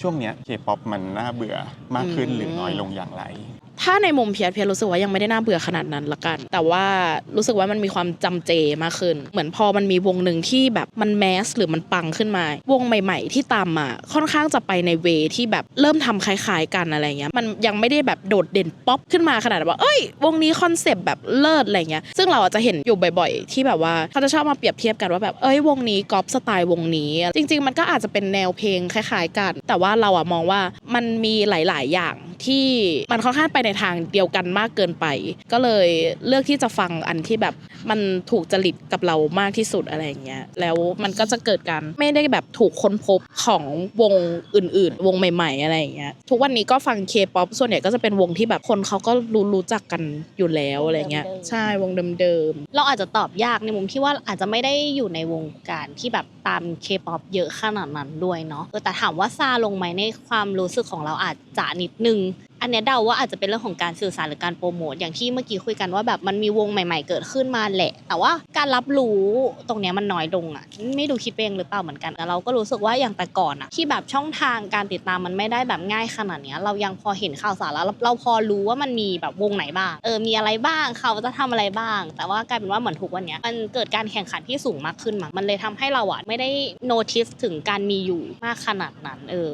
ช่วงเนี้ยเคป๊อปมันน่าเบื่อมากขึ้นหรือน้อยลงอย่างไร ถ้าในมุมเพียรเพียรรู้สึกว่ายังไม่ได้น่าเบื่อขนาดนั้นละกัน แต่ว่ารู้สึกว่ามันมีความจำเจมากขึ้น เหมือนพอมันมีวงหนึ่งที่แบบมันแมสหรือมันปังขึ้นมา วงใหม่ ๆ ที่ตามมาค่อนข้างจะไปในเวที่แบบเริ่มทำคล้าย ๆ กันอะไรเงี้ย มันยังไม่ได้แบบโดดเด่นป๊อปขึ้นมาขนาดว่า เอ้ย วงนี้คอนเซปต์แบบเลิศอะไรเงี้ย ซึ่งเราอาจจะเห็นอยู่บ่อย ๆ ที่แบบว่าเขาจะชอบมาเปรียบเทียบกันว่าแบบ เอ้ยวงนี้ก๊อปสไตล์วงนี้ จริง ๆ มันก็อาจจะเป็นแนวเพลงคล้าย ๆ กัน แต่ว่าเราอะมองว่ามันมีหลาย ๆ อย่าง ที่มันค่อนข้างไปในทางเดียวกันมากเกินไป ก็เลยเลือกที่จะฟังอันที่แบบมันถูกจริตกับเรามากที่สุดอะไรอย่างเงี้ยแล้วมันก็จะเกิดการไม่ได้แบบถูกค้นพบของวงอื่น ๆ วงใหม่ ๆ อะไรอย่างเงี้ยทุกวันนี้ก็ฟังเคป๊อปส่วนใหญ่ก็จะเป็นวงที่แบบคนเขาก็รู้รู้จักกันอยู่แล้วอะไรเงี้ยเดิมๆใช่วงเดิมเราอาจจะตอบยากในมุมที่ว่าอาจจะไม่ได้อยู่ในวงการที่แบบตามเคป๊อปเยอะขนาดนั้นด้วยเนาะเออแต่ถามว่าซาลงไหมในความรู้สึกของเราอาจจะนิดนึง อันเนี้ยเดาว่าอาจจะเป็นเรื่องของการสื่อสารหรือการโปรโมทอย่างที่เมื่อกี้คุยกันว่าแบบมันมีวงใหม่ๆ เกิดขึ้นมาแหละ แต่ว่าการรับรู้ตรงเนี้ยมันน้อยลงอะ ไม่ดูคิดเองหรือเปล่าเหมือนกันแต่เราก็รู้สึกว่าอย่างแต่ก่อนอะที่แบบช่องทางการติดตามมันไม่ได้แบบง่ายขนาดเนี้ยเรายังพอเห็นข่าวสารแล้วเราพอรู้ว่ามันมีแบบวงไหนบ้างเออมีอะไรบ้างเขาจะทำอะไรบ้าง แต่ว่ากลายเป็นว่าเหมือนทุกวันเนี้ยมันเกิดการแข่งขันที่สูงมากขึ้นมั้งมันเลยทำให้เราอะไม่ได้ notice ถึงการมีอยู่มากขนาดนั้นเออ